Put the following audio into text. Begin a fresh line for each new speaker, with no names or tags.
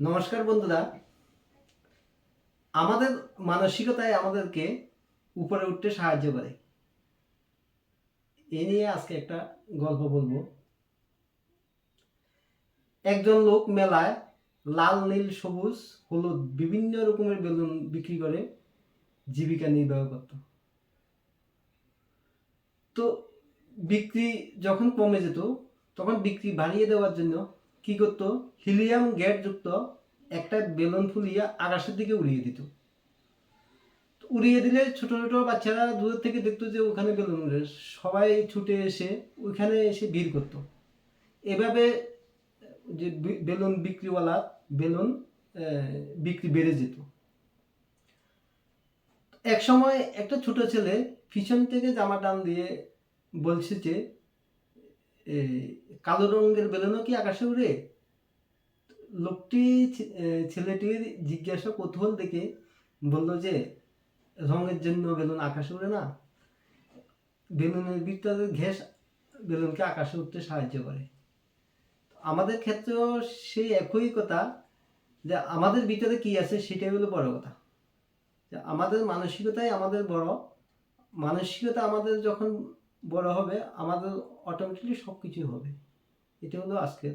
নমস্কার বন্ধুরা। আমাদের মানসিকতায় আমাদেরকে উপরে উঠতে সাহায্য করে। এ নিয়ে আজকে একটা গল্প বলব। একজন লোক মেলায় লাল, নীল, সবুজ, হলুদ বিভিন্ন রকমের বেলুন বিক্রি করে জীবিকা নির্বাহ করত। তো বিক্রি যখন কমে যেত, তখন বিক্রি বাড়িয়ে দেওয়ার জন্য কি করতো? হিলিয়াম গ্যাস যুক্ত একটা বেলুন ফুলিয়ে আকাশের দিকে উড়িয়ে দিত। উড়িয়ে দিলে ছোট ছোট বাচ্চারা দূর থেকে দেখতো যে ওখানে বেলুন উড়ে। সবাই ছুটে এসে ওইখানে এসে ভিড় করতো। এভাবে যে বেলুন বিক্রিওয়ালা বেলুন বিক্রি বেড়ে যেত। এক সময় একটা ছোট ছেলে পিছন থেকে জামা টান দিয়ে বলছে যে কালো রঙের বেলুনও কি আকাশে উড়ে? লোকটি ছেলেটির জিজ্ঞাসা কৌতূহল দেখে বলল যে, রঙের জন্য বেলুন আকাশে উড়ে না। বেলুনের ভিতরে ঘেস বেলুনকে আকাশে উঠতে সাহায্য করে। আমাদের ক্ষেত্রেও সেই একই কথা, যে আমাদের ভিতরে কি আছে সেটাই হলো বড় কথা। আমাদের মানসিকতাই আমাদের বড়। মানসিকতা আমাদের যখন বড় হবে আমাদের অটোমেটিকলি সব কিছুই হবে। এটা হলো আজকের